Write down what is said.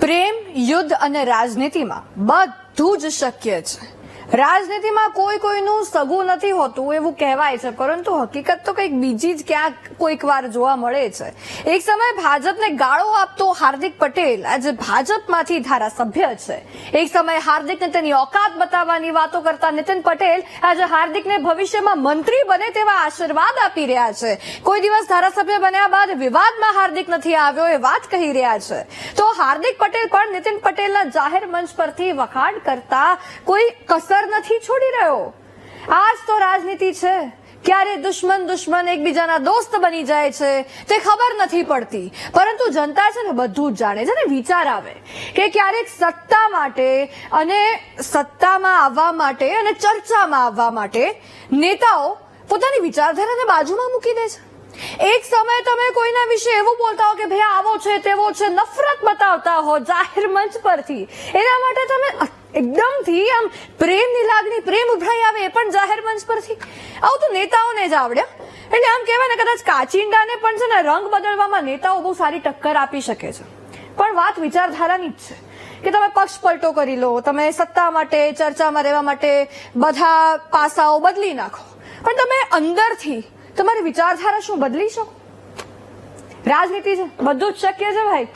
પ્રેમ યુદ્ધ અને રાજનીતિમાં બધું જ શક્ય છે. રાજનીતિમાં કોઈ કોઈનું સગું નથી હોતું, એવું કહેવાય છે. પરંતુ હકીકત તો કંઈક બીજી જ ક્યાંક કોઈક વાર જોવા મળે છે. એક સમય ભાજપને ગાળો આપતો હાર્દિક પટેલ આજે ભાજપમાંથી ધારાસભ્ય છે. એક સમય હાર્દિકને તેની ઓકાત બતાવવાની વાતો કરતા નીતિન પટેલ આજે હાર્દિકને ભવિષ્યમાં મંત્રી બને તેવા આશીર્વાદ આપી રહ્યા છે. કોઈ દિવસ ધારાસભ્ય બન્યા બાદ વિવાદમાં હાર્દિક નથી આવ્યો એ વાત કહી રહ્યા છે. તો હાર્દિક પટેલ પણ નીતિન પટેલના જાહેર મંચ પરથી વખાણ કરતા કોઈ કસર નથી, છોડી રહ્યો. આજ તો રાજનીતિ છે. ક્યારે દુશ્મન દુશ્મન એકબીજાના દોસ્ત બની જાય છે, તે ખબર નથી પડતી. પરંતુ જનતા છે ને બધું જ જાણે છે ને, વિચાર આવે કે ક્યારેક સત્તા માટે અને સત્તામાં આવવા માટે અને ચર્ચામાં આવવા માટે નેતાઓ પોતાની વિચારધારાને બાજુમાં મૂકી દે છે. એક સમય તમે કોઈના વિશે એવું બોલતા હો કે ભાઈ આવો છે, તેવો છે, નફરત બતાવતા હો જાહેર મંચ પરથી. એના માટે તમે એકદમથી આમ પ્રેમની લાગણી, પ્રેમ ઉભરાઈ આવે એ પણ જાહેર મંચ પરથી. આવું તો નેતાઓને જ આવડે. એટલે આમ કહેવાય ને, કદાચ કાચિંડાને પણ છે ને, રંગ બદલવામાં નેતાઓ બહુ સારી ટક્કર આપી શકે છે. પણ વાત વિચારધારાની જ છે. કે તમે પક્ષ પલટો કરી લો, તમે સત્તા માટે, ચર્ચામાં રહેવા માટે બધા પાસાઓ બદલી નાખો. પણ તમે અંદરથી તમારી વિચારધારા શું બદલી શકો? રાજનીતિ છે, બધું જ શક્ય છે ભાઈ.